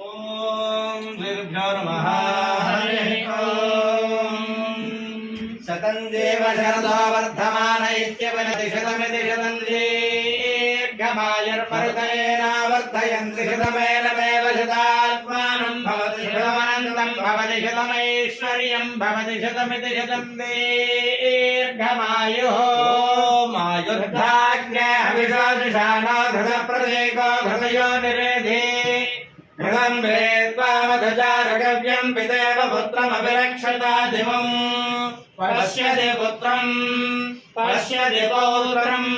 ఓం శ్రీర్భ్యో నమః. శతం దేవ శరదో వర్ధమాన ఇత్యవనతి శతమితి శతం దీర్ఘమాయుర్మరుతయేనావర్ధయంతి यज्ञमायुर्मरुतयेनावर्धयन्ति हितमेनमेव शतात्मानम् भवति शतमनन्तम् भवति शतमैश्वर्यम् भवति शतमिति शतम् दीर्घमायुः मायुर्धाज्ञहविषाजुषाणो घृतप्रदेको घृतयो निरेधे घृतम् वेत्त्वामधजारगव्यम् पितेव पुत्रमभिरक्षता दिवम् पश्यति पुत्रम् पश्यति पौत्रम्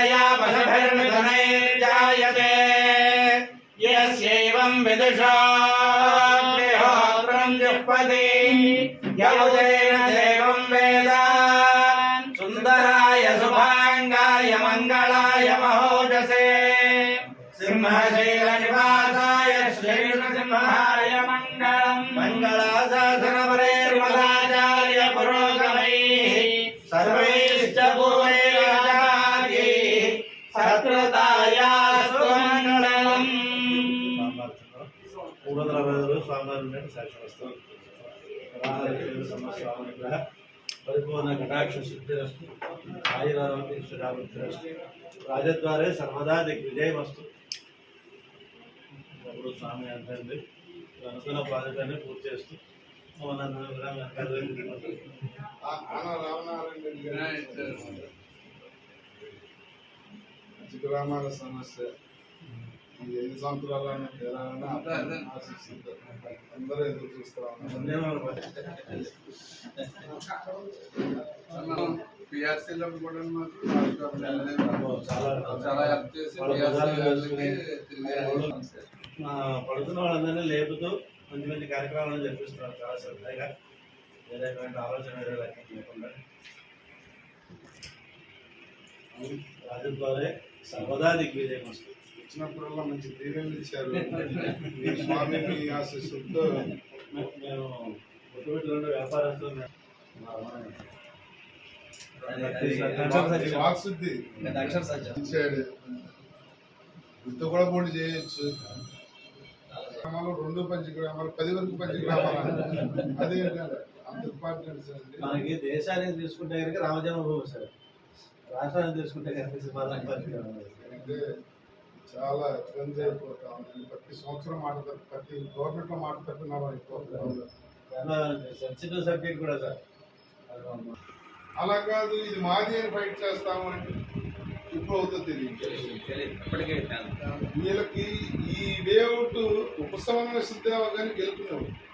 प्रप्रजया पशुभिर्मिथुनैर्जायते यस्यैवं विदुषाहोत्रम् जुह्वति यमुदेन देवं वेद सुन्दराय शुभाङ्गाय मङ्गलाय महोजसे सिंहशैलनिवासाय श्रीकृष्णसिंहाय ఐదు రోజులు స్వామివారి నుండి సాక్షి వస్తాం సమస్య పరిపూర్ణ కటాక్ష సిద్ధిరస్తు ఆయురావతి శ్రీరామృష్టిరస్తు రాజద్వారే సర్వదా దిగ్విజయం వస్తు. అప్పుడు స్వామి అంటుంది అనుకున్న ప్రాజెక్టుని పూర్తి చేస్తూ. రామనారాయణ సమస్య. ఎన్ని సంవత్సరాలైనా తీరాలని ఆశిస్తుంది అందరూ ఎదురు చూస్తా ఉన్నారు. పిఆర్సీలో కూడా మాకు చాలా హెల్ప్ చేసి పడుతున్న వాళ్ళందరినీ లేపుతూ మంచి మంచి కార్యక్రమాలను జరిపిస్తున్నారు. చాలా శ్రద్ధగా. ఏ రకమైన ఆలోచన వేరే రకం లేకుండా. రాజద్వారే సర్వదా దిగ్విజయం వస్తుంది. వచ్చినప్పుడల్లా మంచి దీవెనలు ఇచ్చారు. మీ స్వామి మీ ఆశీస్సులతో మేము. వాక్శుద్ధి ఇచ్చాడు. ఇంత కూడా పోటీ చేయొచ్చు. గ్రామాలు రెండు పంచగ్రామాలు పది వరకు పంచగ్రామాలు. అదే అంత ఇంపార్టెంట్ అండి మనకి దేశానికి తీసుకుంటే కనుక రామజన్మభూమి సార్. రాష్ట్రానికి తీసుకుంటే కనుక చాలా ఇబ్బంది అయిపోతా. ఉంది ప్రతి సంవత్సరం మాట ప్రతి గవర్నమెంట్లో మాట తప్పిన అయిపోతుంది. సెన్సిటివ్ సబ్జెక్ట్ కూడా సార్. అలా కాదు ఇది మాది అని ఫైట్ చేస్తాము అంటే ఇప్పుడు అవుతుందో తెలియదు. వీళ్ళకి ఈ లేఅవుట్ ఉపశమన సిద్ధ కానీ గెలుపునేవాడు